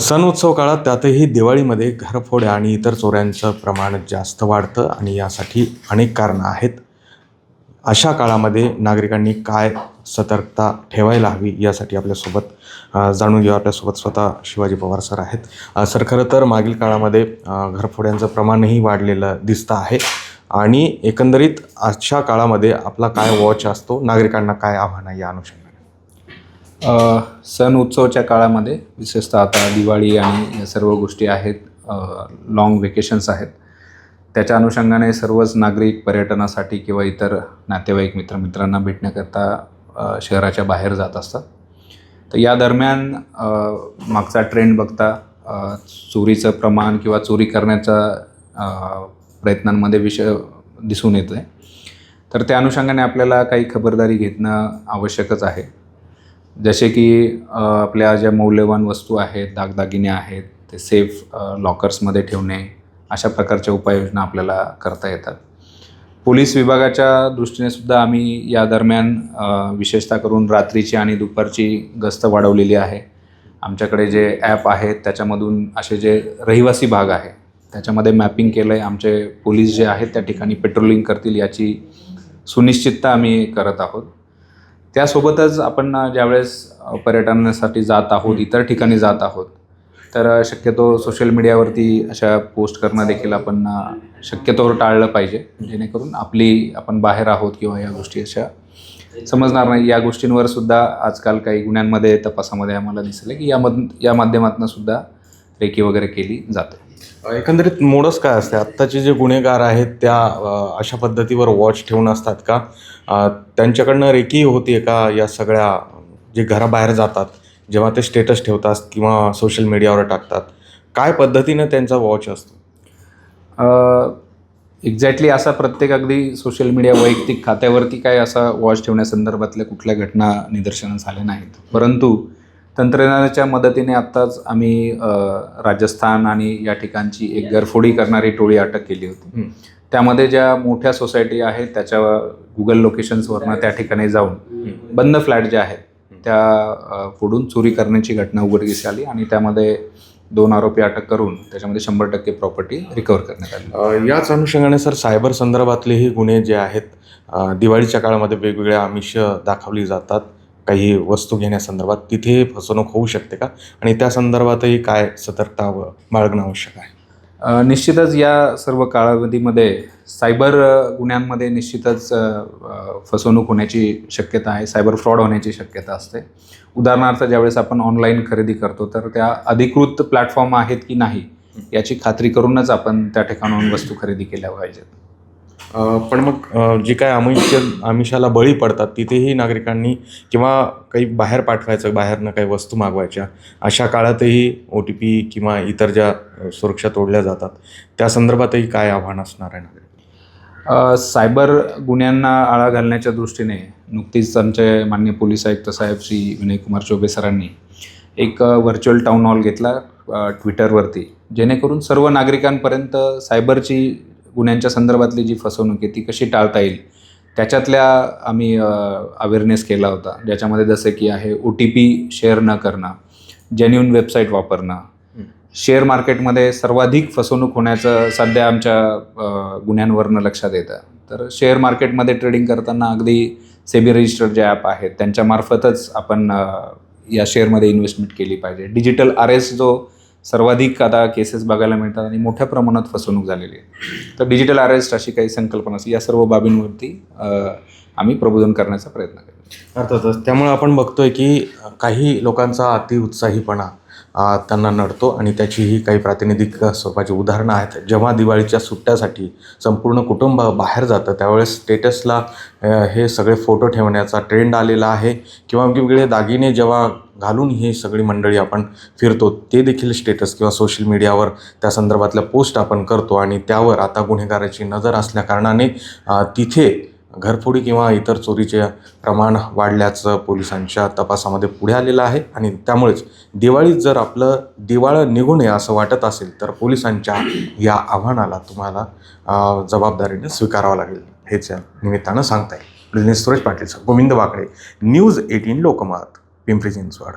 सण उत्सव काळात त्यातही दिवाळीमध्ये घरफोड्या आणि इतर चोऱ्यांचं प्रमाण जास्त वाढतं आणि यासाठी अनेक कारणं आहेत. अशा काळामध्ये नागरिकांनी काय सतर्कता ठेवायला हवी यासाठी आपल्यासोबत जाणून घेऊ आपल्यासोबत स्वतः शिवाजी पवार सर आहेत. सर खरं तर मागील काळामध्ये घरफोड्यांचं प्रमाणही वाढलेलं दिसतं आहे आणि एकंदरीत अशा काळामध्ये आपला काय वॉच असतो नागरिकांना काय आव्हान आहे या अनुषंगाने? सण उत्सवच्या काळामध्ये विशेषतः आता दिवाळी आणि या सर्व गोष्टी आहेत लॉंग वेकेशन्स आहेत. त्याच्या अनुषंगाने सर्वच नागरिक पर्यटनासाठी किंवा इतर नातेवाईक मित्रमित्रांना भेटण्याकरता शहराच्या बाहेर जात असतात. तर या दरम्यान मागचा ट्रेंड बघता चोरीचं प्रमाण किंवा चोरी करण्याचा प्रयत्नांमध्ये विषय दिसून येतो आहे तर त्या अनुषंगाने आपल्याला काही खबरदारी घेणं आवश्यकच आहे. जसे की आपल्या ज्या मौल्यवान वस्तू आहेत दागदागिने आहेत ते सेफ लॉकर्समध्ये ठेवणे अशा प्रकारच्या उपाययोजना आपल्याला करता येतात. पोलीस विभागाच्या दृष्टीने सुद्धा आम्ही या दरम्यान विशेषतः करून रात्रीची आणि दुपारची गस्त वाढवलेली आहे. आमच्याकडे जे ॲप आहेत त्याच्यामधून असे जे रहिवासी भाग आहे त्याच्यामध्ये मॅपिंग केलं आहे आमचे पोलीस जे आहेत त्या ठिकाणी पेट्रोलिंग करतील याची सुनिश्चितता आम्ही करत आहोत. त्यासोबतच आपण ज्यावेळेस पर्यटनासाठी जात आहोत इतर ठिकाणी जात आहोत तर शक्यतो सोशल मीडियावरती अशा पोस्ट करणं देखील आपण शक्यतोवर टाळलं पाहिजे. जेणेकरून आपली आपण बाहेर आहोत किंवा या गोष्टी अशा समजणार नाही. या गोष्टींवर सुद्धा आजकाल काही गुन्ह्यांमध्ये तपासामध्ये आम्हाला दिसलं की यामध या माध्यमातून सुद्धा रेकी वगैरे केली जाते. एकंदरीत मोडच काय असते? आत्ताचे जे गुन्हेगार आहेत त्या अशा पद्धतीवर वॉच ठेवून असतात का? त्यांच्याकडनं रेकी होती का या सगळ्या जे घराबाहेर जातात जेव्हा ते स्टेटस ठेवतात किंवा सोशल मीडियावर टाकतात? काय पद्धतीनं त्यांचा वॉच असतो? एक्झॅक्टली असा प्रत्येक अगदी सोशल मीडिया वैयक्तिक खात्यावरती काय असा वॉच ठेवण्यासंदर्भातल्या कुठल्या घटना निदर्शनास आल्या नाहीत. परंतु तंत्रज्ञानाच्या मदतीने आत्ताच आम्ही राजस्थान आणि या ठिकाणची एक घरफोडी करणारी टोळी अटक केली होती. त्यामध्ये ज्या मोठ्या सोसायटी आहेत त्याच्या गुगल लोकेशन्सवरनं त्या ठिकाणी जाऊन बंद फ्लॅट ज्या आहेत त्या फोडून चोरी करण्याची घटना उघडकीस आली आणि त्यामध्ये दोन आरोपी अटक करून त्याच्यामध्ये शंभर टक्के प्रॉपर्टी रिकवर करण्यात आली. याच अनुषंगाने सर सायबर संदर्भातलेही गुन्हे जे आहेत दिवाळीच्या काळामध्ये वेगवेगळ्या आमिष दाखवली जातात. काही वस्तू घेण्यासंदर्भात तिथे फसवणूक होऊ शकते का? आणि त्या संदर्भातही काय सतर्कता बाळगणं आवश्यक आहे? निश्चितच या सर्व कालावधीमध्ये सायबर गुन्ह्यांमध्ये निश्चितच फसवणूक होण्याची शक्यता आहे सायबर फ्रॉड होण्याची शक्यता असते. उदाहरणार्थ ज्यावेळेस आपण ऑनलाईन खरेदी करतो तर त्या अधिकृत प्लॅटफॉर्म आहेत की नाही याची खात्री करूनच आपण त्या ठिकाणाहून वस्तू खरेदी केल्या पाहिजेत. पण मग जी काय आमिष आमिषाला बळी पडतात तिथेही नागरिकांनी किंवा काही बाहेर पाठवायचं बाहेरनं काही वस्तू मागवायच्या अशा काळातही ओ टी पी किंवा इतर ज्या सुरक्षा तोडल्या जातात त्या संदर्भातही काय आव्हान असणार आहे नागरिक? सायबर गुन्ह्यांना आळा घालण्याच्या दृष्टीने नुकतीच आमचे मान्य पोलीस आयुक्त साहेब श्री विनयकुमार चौबे सरांनी एक व्हर्च्युअल टाऊन हॉल घेतला ट्विटरवरती जेणेकरून सर्व नागरिकांपर्यंत सायबरची गुन्ह्यांच्या संदर्भातली जी फसवणूक आहे ती कशी टाळता येईल? त्याच्यातल्या आम्ही अवेअरनेस केला होता. ज्याच्यामध्ये जसं की आहे ओ टी पी शेअर न करणं जेन्युन वेबसाईट वापरणं. शेअर मार्केटमध्ये सर्वाधिक फसवणूक होण्याचं सध्या आमच्या गुन्ह्यांवरनं लक्षात येतं. तर शेअर मार्केटमध्ये ट्रेडिंग करताना अगदी सेबी रजिस्टर्ड जे ॲप आहेत त्यांच्यामार्फतच आपण या शेअरमध्ये इन्व्हेस्टमेंट केली पाहिजे. डिजिटल आर एस जो सर्वाधिक आता केसेस बघायला मिळतात आणि मोठ्या प्रमाणात फसवणूक झालेली आहे. तर डिजिटल अरेस्ट अशी काही संकल्पना या सर्व बाबींवरती आम्ही प्रबोधन करण्याचा प्रयत्न करतो अर्थातच त्यामुळे आपण बघतोय की काही लोकांचा अतिउत्साहीपणा उत्साहीपणा त्यांना नडतो आणि त्याचीही काही प्रातिनिधिक स्वरूपाची उदाहरणं आहेत. जेव्हा दिवाळीच्या सुट्ट्यासाठी संपूर्ण कुटुंब बाहेर जातं त्यावेळेस स्टेटसला हे सगळे फोटो ठेवण्याचा ट्रेंड आलेला आहे. किंवा वेगवेगळे दागिने जेव्हा घालून ही सगळी मंडळी आपण फिरतो ते देखील स्टेटस किंवा सोशल मीडियावर त्या संदर्भातल्या पोस्ट आपण करतो आणि त्यावर आता गुन्हेगाराची नजर असल्याकारणाने तिथे घरफोडी किंवा इतर चोरीचे प्रमाण वाढल्याचं पोलिसांच्या तपासामध्ये पुढे आलेलं आहे आणि त्यामुळेच दिवाळीत जर आपलं दिवाळं निघू नये असं वाटत असेल तर पोलिसांच्या या आव्हानाला तुम्हाला जबाबदारीने स्वीकारावं लागेल. हेच या निमित्तानं सांगता येईल Suresh Patil sir. Govind Wakde. News eighteen Lokmat. Pimpri Chinchwad